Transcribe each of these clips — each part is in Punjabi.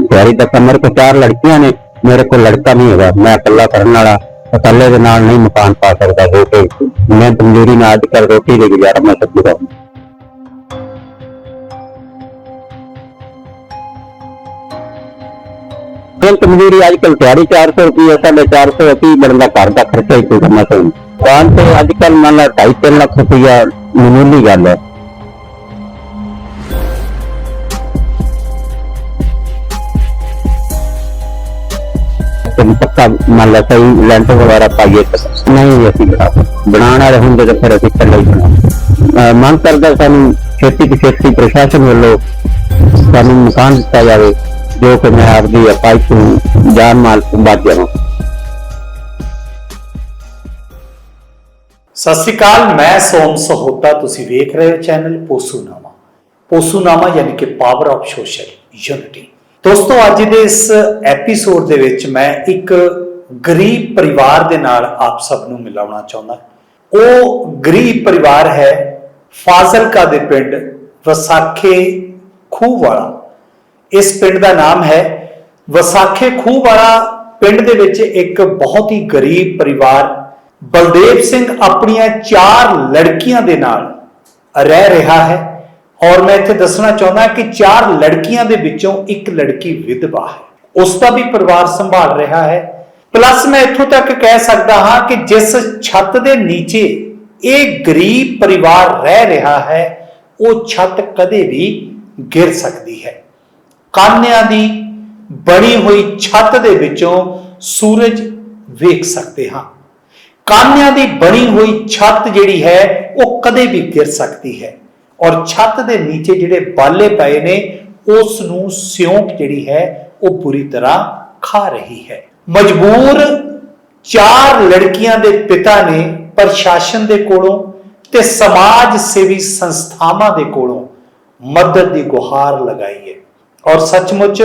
ਤਿਆਰੀ ਦਾ ਮੇਰੇ ਕੋਲ ਚਾਰ ਲੜਕੀਆਂ ਨੇ, ਮੇਰੇ ਕੋਲ ਲੜਕਾ ਨਹੀਂ ਹੈਗਾ। ਮੈਂ ਇਕੱਲਾ ਕਰਨ ਵਾਲਾ, ਇਕੱਲੇ ਦੇ ਨਾਲ ਨਹੀਂ ਮਕਾਨ ਪਾ ਸਕਦਾ ਹੋ ਕੇ। ਮੈਂ ਤੰਦੂਰੀ ਨਾਲ ਅੱਜ ਕੱਲ ਰੋਟੀ ਦੇ ਗੁਜ਼ਾਰਾ ਮੈਂ ਸਭ ਦਾ। ਹੁਣ ਤੰਦੂਰੀ ਅੱਜ ਕੱਲ੍ਹ ਤਿਆਰੀ 400 ਰੁਪਏ ਸਾਡੇ 400 ਕੀ ਬਣਦਾ ਘਰ ਦਾ ਖਰਚਾ ਹੀ ਕੋਈ ਕਰਨਾ ਚਾਹੀਦਾ ਦੁਕਾਨ ਤੇ ਅੱਜ ਕੱਲ ਮੰਨ ਲਾ 2.5 ਲੱਖ ਰੁਪਇਆ ਮਾਮੂਲੀ ਗੱਲ ਹੈ। ਤੇ ਪੱਕਾ ਮੰਨ ਲਾ ਸਹੀ ਲੈਂਟਰ ਵਗੈਰਾ ਪਾਈਏ ਨਹੀਂ ਅਸੀਂ ਬਣਾਉਣ ਵਾਲੇ ਹੁੰਦੇ ਤਾਂ ਫਿਰ ਅਸੀਂ ਇਕੱਲੇ ਹੀ ਬਣਾ ਮੰਗ ਕਰਦਾ ਸਾਨੂੰ ਛੇਤੀ ਤੋਂ ਛੇਤੀ ਪ੍ਰਸ਼ਾਸਨ ਵੱਲੋਂ ਸਾਨੂੰ ਮਕਾਨ ਦਿੱਤਾ ਜਾਵੇ ਜੋ ਕਿ ਮੈਂ ਆਪਦੀ ਅਪਾਇਸ਼ ਨੂੰ ਜਾਨ ਮਾਲ ਬਚ ਜਾਵਾਂ ਸਤਿ ਸ਼੍ਰੀ ਅਕਾਲ ਮੈਂ ਸੋਮ ਸਹੋਤਾ, ਤੁਸੀਂ ਵੇਖ ਰਹੇ ਹੋ ਚੈਨਲ ਪੋਸੂਨਾਮਾ। ਪੋਸੂਨਾਮਾ ਯਾਨੀ ਕਿ ਪਾਵਰ ਆਫ ਸੋਸ਼ਲ ਯੂਨਿਟੀ ਦੋਸਤੋ, ਅੱਜ ਦੇ ਇਸ ਐਪੀਸੋਡ ਦੇ ਵਿੱਚ ਮੈਂ ਇੱਕ ਗਰੀਬ ਪਰਿਵਾਰ ਦੇ ਨਾਲ ਆਪ ਸਭ ਨੂੰ ਮਿਲਾਉਣਾ ਚਾਹੁੰਦਾ। ਉਹ ਗਰੀਬ ਪਰਿਵਾਰ ਹੈ ਫਾਜ਼ਿਲਕਾ ਦੇ ਪਿੰਡ ਵਸਾਖੇ ਖੂਹ ਵਾਲਾ ਇਸ ਪਿੰਡ ਦਾ ਨਾਮ ਹੈ ਵਸਾਖੇ ਖੂਹ ਵਾਲਾ ਪਿੰਡ ਦੇ ਵਿੱਚ ਇੱਕ ਬਹੁਤ ਹੀ ਗਰੀਬ ਪਰਿਵਾਰ ਬਲਦੇਵ ਸਿੰਘ ਆਪਣੀਆਂ ਚਾਰ ਲੜਕੀਆਂ ਦੇ ਨਾਲ ਰਹਿ ਰਿਹਾ ਹੈ। ਔਰ ਮੈਂ ਇੱਥੇ ਦੱਸਣਾ ਚਾਹੁੰਦਾ ਕਿ ਚਾਰ ਲੜਕੀਆਂ ਦੇ ਵਿੱਚੋਂ ਇੱਕ ਲੜਕੀ ਵਿਧਵਾ ਹੈ। ਉਸ ਦਾ ਵੀ ਪਰਿਵਾਰ ਸੰਭਾਲ ਰਿਹਾ ਹੈ। ਪਲੱਸ ਮੈਂ ਇੱਥੋਂ ਤੱਕ ਕਹਿ ਸਕਦਾ ਹਾਂ ਕਿ ਜਿਸ ਛੱਤ ਦੇ ਨੀਚੇ ਇਹ ਗਰੀਬ ਪਰਿਵਾਰ ਰਹਿ ਰਿਹਾ ਹੈ, ਉਹ ਛੱਤ ਕਦੇ ਵੀ ਗਿਰ ਸਕਦੀ ਹੈ। ਕਾਨਿਆਂ ਦੀ ਬਣੀ ਹੋਈ ਛੱਤ ਦੇ ਵਿੱਚੋਂ ਸੂਰਜ ਵੇਖ ਸਕਦੇ ਹਾਂ। ਕਾਨਿਆਂ ਦੀ ਬਣੀ ਹੋਈ ਛੱਤ ਜਿਹੜੀ ਹੈ, ਉਹ ਕਦੇ ਵੀ ਗਿਰ ਸਕਦੀ ਹੈ। ਔਰ ਛੱਤ ਦੇ ਨੀਚੇ ਜਿਹੜੇ ਬਾਲੇ ਪਏ ਨੇ ਉਸ ਨੂੰ ਸਿਉਂਕ ਜਿਹੜੀ ਹੈ, ਉਹ ਬੁਰੀ ਤਰ੍ਹਾਂ ਖਾ ਰਹੀ ਹੈ। ਮਜਬੂਰ ਚਾਰ ਲੜਕੀਆਂ ਦੇ ਪਿਤਾ ਨੇ ਪ੍ਰਸ਼ਾਸਨ ਦੇ ਕੋਲੋਂ ਤੇ ਸਮਾਜ ਸੇਵੀ ਸੰਸਥਾਵਾਂ ਦੇ ਕੋਲੋਂ ਮਦਦ ਦੀ ਗੁਹਾਰ ਲਗਾਈ ਹੈ। ਔਰ ਸੱਚਮੁੱਚ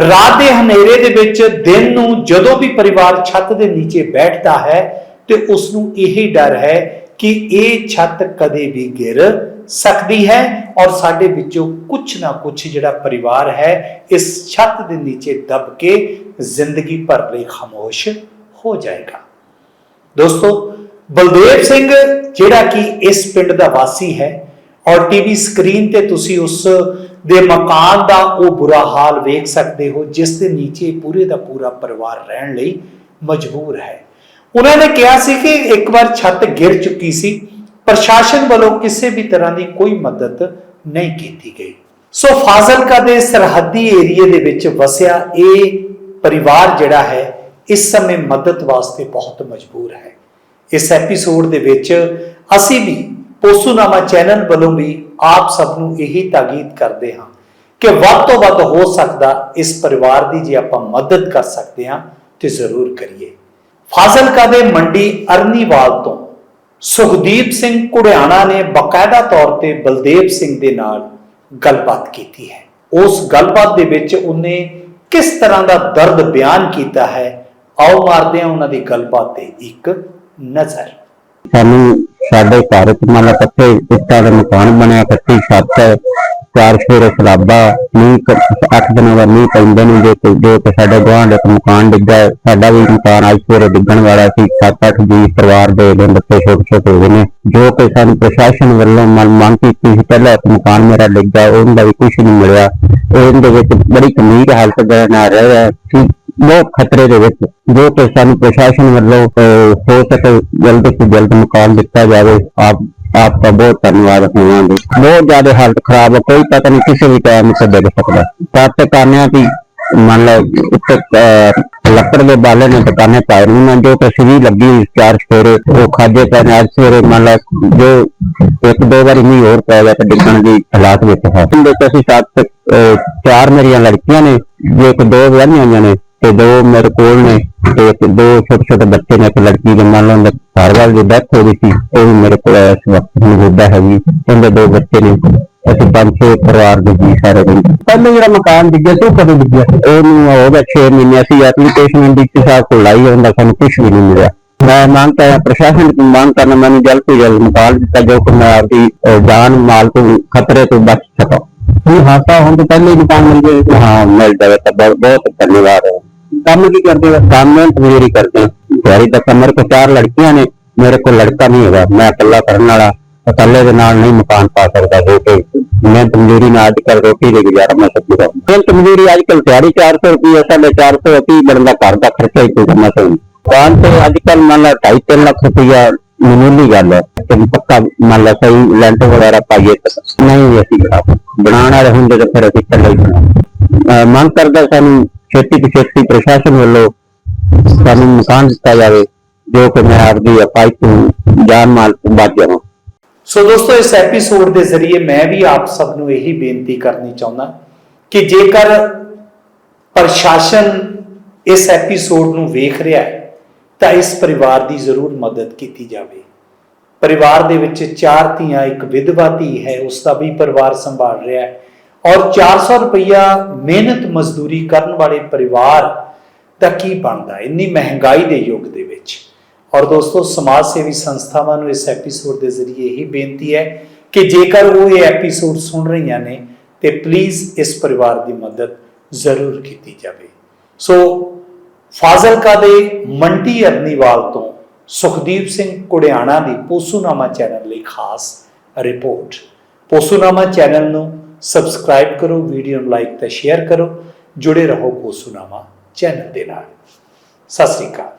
ਰਾਤ ਦੇ ਹਨੇਰੇ ਦੇ ਵਿੱਚ ਦਿਨ ਨੂੰ ਜਦੋਂ ਵੀ ਪਰਿਵਾਰ ਛੱਤ ਦੇ ਨੀਚੇ ਬੈਠਦਾ ਹੈ ਤੇ ਉਸ ਨੂੰ ਇਹੀ ਡਰ ਹੈ ਕਿ ਇਹ ਛੱਤ ਕਦੇ ਵੀ ਗਿਰ ਸਕਦੀ ਹੈ ਔਰ ਸਾਡੇ ਵਿੱਚੋਂ ਕੁਝ ਨਾ ਕੁਝ ਜਿਹੜਾ ਪਰਿਵਾਰ ਹੈ, ਇਸ ਛੱਤ ਦੇ ਨੀਚੇ ਦਬ ਕੇ ਜ਼ਿੰਦਗੀ ਭਰ ਲਈ ਖਾਮੋਸ਼ ਹੋ ਜਾਏਗਾ। ਦੋਸਤੋ, ਬਲਦੇਵ ਸਿੰਘ ਜਿਹੜਾ ਕਿ ਇਸ ਪਿੰਡ ਦਾ ਵਾਸੀ ਹੈ ਔਰ ਟੀਵੀ ਸਕਰੀਨ ਤੇ ਤੁਸੀਂ ਉਸ ਦੇ ਮਕਾਨ ਦਾ ਉਹ ਬੁਰਾ ਹਾਲ ਵੇਖ ਸਕਦੇ ਹੋ, ਜਿਸ ਦੇ ਨੀਚੇ ਪੂਰੇ ਦਾ ਪੂਰਾ ਪਰਿਵਾਰ ਰਹਿਣ ਲਈ ਮਜਬੂਰ ਹੈ। ਉਹਨਾਂ ਨੇ ਕਿਹਾ ਸੀ ਕਿ ਇੱਕ ਵਾਰ ਛੱਤ ਗਿਰ ਚੁੱਕੀ ਸੀ। ਪ੍ਰਸ਼ਾਸਨ ਵੱਲੋਂ ਕਿਸੇ ਵੀ ਤਰ੍ਹਾਂ ਦੀ ਕੋਈ ਮਦਦ ਨਹੀਂ ਕੀਤੀ ਗਈ। ਸੋ ਫਾਜ਼ਿਲਕਾ ਦੇ ਸਰਹੱਦੀ ਏਰੀਏ ਦੇ ਵਿੱਚ ਵਸਿਆ ਇਹ ਪਰਿਵਾਰ ਜਿਹੜਾ ਹੈ, ਇਸ ਸਮੇਂ ਮਦਦ ਵਾਸਤੇ ਬਹੁਤ ਮਜਬੂਰ ਹੈ। ਇਸ ਐਪੀਸੋਡ ਦੇ ਵਿੱਚ ਅਸੀਂ ਵੀ ਪੋਸੂਨਾਮਾ ਚੈਨਲ ਵੱਲੋਂ ਵੀ ਆਪ ਸਭ ਨੂੰ ਇਹੀ ਤਾਕੀਦ ਕਰਦੇ ਹਾਂ ਕਿ ਵੱਧ ਤੋਂ ਵੱਧ ਹੋ ਸਕਦਾ ਇਸ ਪਰਿਵਾਰ ਦੀ ਜੇ ਆਪਾਂ ਮਦਦ ਕਰ ਸਕਦੇ ਹਾਂ, ਤੇ ਜ਼ਰੂਰ ਕਰੀਏ। ਫਾਜ਼ਿਲਕਾ ਦੇ ਮੰਡੀ ਅਰਨੀਵਾਲ ਤੋਂ ਸੁਖਦੀਪ ਸਿੰਘ ਕੁੜਿਆਣਾ ਨੇ ਬਕਾਇਦਾ ਤੌਰ ਤੇ ਬਲਦੇਵ ਸਿੰਘ ਦੇ ਨਾਲ ਗੱਲਬਾਤ ਕੀਤੀ ਹੈ। ਉਸ ਗੱਲਬਾਤ ਦੇ ਵਿੱਚ ਉਹਨੇ ਕਿਸ ਤਰ੍ਹਾਂ ਦਾ ਦਰਦ ਬਿਆਨ ਕੀਤਾ ਹੈ ਆਓ ਮਾਰਦੇ ਹਾਂ ਉਹਨਾਂ ਦੀ ਗੱਲਬਾਤ ਤੇ ਇੱਕ ਨਜ਼ਰ। ਸਾਨੂੰ ਸਾਡੇ ਘਰ ਚ ਮੰਨ ਲਾ ਇੱਟਾਂ ਦਾ ਮਕਾਨ ਬਣਿਆ ਕੱਟੀ ਛੱਤ ਹੈ, ਚਾਰ ਸ਼ੇਰੇ ਸਲਾਬਾ ਮੀਂਹ ਕ- ਦਿਨਾਂ ਦਾ ਮੀਂਹ ਪੈਂਦੇ ਨੇ ਜੋ ਕਿ ਜੋ ਕਿ ਸਾਡੇ ਗੁਆਂਢ ਇੱਕ ਮਕਾਨ ਡਿੱਗਾ ਸਾਡਾ ਵੀ ਮਕਾਨ ਅੱਜ ਸਵੇਰੇ ਡਿੱਗਣ ਵਾਲਾ ਸੀ ਸੱਤ ਅੱਠ ਜੀ ਪਰਿਵਾਰ ਦੇ ਦੇ ਬੱਚੇ ਛੋਟੇ ਛੋਟੇ ਹੋ ਗਏ ਨੇ। ਜੋ ਕਿ ਸਾਨੂੰ ਪ੍ਰਸ਼ਾਸਨ ਵੱਲੋਂ ਮੰਨ ਮੰਗ ਕੀਤੀ ਸੀ ਪਹਿਲਾਂ ਇੱਕ ਮਕਾਨ ਮੇਰਾ ਡਿੱਗਾ ਉਹਦਾ ਵੀ ਕੁਝ ਨਹੀਂ ਮਿਲਿਆ। ਉਹਦੇ ਵਿੱਚ ਬੜੀ ਗੰਭੀਰ ਹਾਲਤ ਦੇ ਨਾਲ ਰਹਿ ਰਿਹਾ ਸੀ ਬਹੁਤ ਖਤਰੇ ਦੇ ਵਿੱਚ। ਜੋ ਕਿ ਸਾਨੂੰ ਪ੍ਰਸ਼ਾਸਨ ਵੱਲੋਂ ਅਹ, ਹੋ ਸਕੇ ਜਲਦ ਤੋਂ ਜਲਦ ਮਕਾਨ ਦਿੱਤਾ ਜਾਵੇ ਆਪ ਆਪ ਦਾ ਬਹੁਤ ਧੰਨਵਾਦ ਹੋਵਾਂਗੇ ਬਹੁਤ ਜ਼ਿਆਦਾ ਹਾਲਤ ਖਰਾਬ ਹੈ ਕੋਈ ਪਤਾ ਨਹੀਂ ਕਿਸੇ ਵੀ ਟਾਈਮ ਤੇ ਡਿੱਗ ਸਕਦਾ। ਤੱਤ ਕਾਨਿਆਂ ਦੀ, ਮੰਨ ਲੱਕੜ ਦੇ ਬਾਲੇ ਨੇ ਦੁਕਾਨੇ ਪਾਏ ਨੂੰ ਨਾ ਜੋ ਕਿ ਲੱਗੀ ਹੋਈ ਚਾਰ ਸਵੇਰੇ, ਉਹ ਖਾਦੇ ਪੈ ਅੱਜ ਸਵੇਰੇ ਮੰਨ ਲਓ, ਜੋ ਇੱਕ ਦੋ ਵਾਰੀ ਮੀਂਹ ਹੋਰ ਪੈ ਗਿਆ ਤੇ ਡਿੱਗਣ ਦੀ ਹਾਲਾਤ ਵਿੱਚ ਹੈ। ਉਹਦੇ ਅਸੀਂ ਸੱਤ ਚਾਰ ਮੇਰੀਆਂ ਲੜਕੀਆਂ ਨੇ, ਜੇ ਇੱਕ ਦੋ ਵਿਆਹੀਆਂ ਹੋਈਆਂ ਨੇ ਤੇ ਦੋ ਮੇਰੇ ਕੋਲ ਨੇ ਤੇ ਇੱਕ ਦੋ ਛੋਟੇ ਛੋਟੇ ਬੱਚੇ ਨੇ, ਇੱਕ ਲੜਕੀ ਦੇ ਮੰਨ ਲਓ ਘਰ ਵਾਲ ਦੀ ਡੈਥ ਹੋ ਗਈ ਸੀ, ਉਹ ਵੀ ਮੇਰੇ ਕੋਲ ਇਸ ਵਕਤ ਮੌਜੂਦਾ ਹੈਗੀ ਉਹਦੇ ਦੋ ਬੱਚੇ ਨੇ, ਅਸੀਂ ਪੰਜ ਛੇ ਪਰਿਵਾਰ ਦੇ ਜੀ ਸਾਰੇ ਨੇ ਪਹਿਲੇ ਜਿਹੜਾ ਮਕਾਨ ਡਿੱਗਿਆ ਸੀ, ਉਹ ਕਦੋਂ ਡਿੱਗਿਆ ਉਹਨੂੰ ਹੋ 6 ਮਹੀਨੇ, ਅਸੀਂ ਐਪਲੀਕੇਸ਼ਨ ਡੀਸੀ ਸਾਹਿਬ ਕੋਲ ਲਾਈ ਹੁੰਦਾ ਸਾਨੂੰ ਕੁਝ ਵੀ ਨਹੀਂ ਮਿਲਿਆ। ਮੈਂ ਮੰਗ ਕਰਦਾ ਪ੍ਰਸ਼ਾਸਨ ਦੀ ਮੰਗ ਕਰਨਾ, ਮੈਨੂੰ ਜਲਦ ਤੋਂ ਜਲਦ ਮਕਾਨ ਦਿੱਤਾ ਜੋ ਕਿ ਮੈਂ ਆਪਦੀ ਜਾਨ, ਮਾਲ ਤੋਂ ਖਤਰੇ ਤੋਂ ਬਚ ਸਕਾਂ। ਇਹ ਹਾਸਾ ਹੁਣ ਤੋਂ ਪਹਿਲੇ ਹੀ ਮਕਾਨ ਮਿਲ ਜਾਏ ਹਾਂ, ਮਿਲ ਜਾਵੇ ਤਾਂ ਬਹੁਤ ਬਹੁਤ ਧੰਨਵਾਦ ਹੈ। ਕੰਮ ਕੀ ਕਰਦੇ ਹੋ? ਕੰਮ ਮੈਂ ਮਜ਼ਦੂਰੀ ਕਰਦੇ ਹਾਂ। ਦਿਹਾੜੀ ਦਾ ਕੰਮ ਮੇਰੇ ਕੋਲ ਚਾਰ ਲੜਕੀਆਂ ਨੇ, ਮੇਰੇ ਕੋਲ ਲੜਕਾ ਨਹੀਂ ਹੈਗਾ। ਮੈਂ ਇਕੱਲਾ ਕਰਨ ਵਾਲਾ, ਇਕੱਲੇ ਦੇ ਨਾਲ ਨਹੀਂ ਮਕਾਨ ਪਾ ਸਕਦਾ ਹੋ ਕੇ ਮੈਂ ਮਜ਼ਦੂਰੀ ਨਾਲ ਅੱਜ ਕੱਲ ਰੋਟੀ ਦੇ ਗੁਜ਼ਾਰਾ ਮੈਂ ਸੱਚੀ ਦਾ ਮੈਂ ਮਜ਼ਦੂਰੀ ਅੱਜ ਕੱਲ ਦਿਹਾੜੀ 400 ਰੁਪਏ ਸਾਡੇ 400 ਕੀ ਬਣਦਾ ਘਰ ਦਾ ਖਰਚਾ ਹੀ ਕੋਈ ਕਰਨਾ ਚਾਹੀਦਾ ਦੁਕਾਨ ਤੇ ਅੱਜ ਕੱਲ ਮੰਨ ਲਾ 2.5 ਲੱਖ ਰੁਪਇਆ ਮਾਮੂਲੀ ਗੱਲ ਹੈ। ਕਿ ਪੱਕਾ ਮੰਨ ਲਾ ਸਹੀ ਲੈਂਟਰ ਵਗੈਰਾ ਪਾਈਏ ਨਹੀਂ ਅਸੀਂ ਬਣਾਉਣ। ਵਾਲੇ ਹੁੰਦੇ ਤਾਂ ਫਿਰ ਅਸੀਂ ਚੱਲੇ ਹੀ ਬਣਾ ਮੰਗ ਕਰਦਾ ਸਾਨੂੰ ਛੇਤੀ ਤੋਂ ਛੇਤੀ ਪ੍ਰਸ਼ਾਸਨ ਵੱਲੋਂ ਸਾਨੂੰ ਮਕਾਨ ਦਿੱਤਾ ਜਾਵੇ, ਜੋ ਕਿ ਮੈਂ ਆਪਦੀ ਅਪਾਈ ਤੋਂ ਜਾਨ ਮਾਲ ਤੋਂ ਬਚ ਜਾਵਾਂ। ਸੋ ਦੋਸਤੋ, ਇਸ ਐਪੀਸੋਡ ਦੇ ਜ਼ਰੀਏ ਮੈਂ ਵੀ ਆਪ ਸਭ ਨੂੰ ਇਹੀ ਬੇਨਤੀ ਕਰਨੀ ਚਾਹੁੰਦਾ ਕਿ ਜੇਕਰ ਪ੍ਰਸ਼ਾਸਨ ਇਸ ਐਪੀਸੋਡ ਨੂੰ ਵੇਖ ਰਿਹਾ ਹੈ, ਤਾਂ ਇਸ ਪਰਿਵਾਰ ਦੀ ਜ਼ਰੂਰ ਮਦਦ ਕੀਤੀ ਜਾਵੇ। ਪਰਿਵਾਰ ਦੇ ਵਿੱਚ ਚਾਰ ਧੀਆਂ, ਇੱਕ ਵਿਧਵਾ ਧੀ ਹੈ, ਉਸ ਦਾ ਵੀ ਪਰਿਵਾਰ ਸੰਭਾਲ ਰਿਹਾ ਹੈ। ਔਰ 400 ਰੁਪਇਆ ਮਿਹਨਤ ਮਜ਼ਦੂਰੀ ਕਰਨ ਵਾਲੇ ਪਰਿਵਾਰ ਦਾ ਕੀ ਬਣਦਾ ਇੰਨੀ ਮਹਿੰਗਾਈ ਦੇ ਯੁੱਗ ਦੇ ਵਿੱਚ। ਔਰ ਦੋਸਤੋ, ਸਮਾਜ ਸੇਵੀ ਸੰਸਥਾਵਾਂ ਨੂੰ ਇਸ ਐਪੀਸੋਡ ਦੇ ਜ਼ਰੀਏ ਇਹੀ ਬੇਨਤੀ ਹੈ ਕਿ ਜੇਕਰ ਉਹ ਇਹ ਐਪੀਸੋਡ ਸੁਣ ਰਹੀਆਂ ਨੇ, ਤੇ ਪਲੀਜ਼ ਇਸ ਪਰਿਵਾਰ ਦੀ ਮਦਦ ਜ਼ਰੂਰ ਕੀਤੀ ਜਾਵੇ। ਸੋ, ਫਾਜ਼ਿਲਕਾ ਦੇ ਮੰਡੀ ਅਰਨੀਵਾਲ ਤੋਂ ਸੁਖਦੀਪ ਸਿੰਘ ਕੁੜਿਆਣਾ ਦੀ ਪੋਸੂਨਾਮਾ ਚੈਨਲ ਲਈ ਖਾਸ ਰਿਪੋਰਟ। ਪੋਸੂਨਾਮਾ ਚੈਨਲ ਨੂੰ ਸਬਸਕ੍ਰਾਈਬ ਕਰੋ ਵੀਡੀਓ ਨੂੰ ਲਾਈਕ ਤੇ ਸ਼ੇਅਰ ਕਰੋ, ਜੁੜੇ ਰਹੋ ਪੋਸੂਨਾਮਾ ਚੈਨਲ ਦੇ ਨਾਲ। ਸਤਿ ਸ੍ਰੀ ਅਕਾਲ।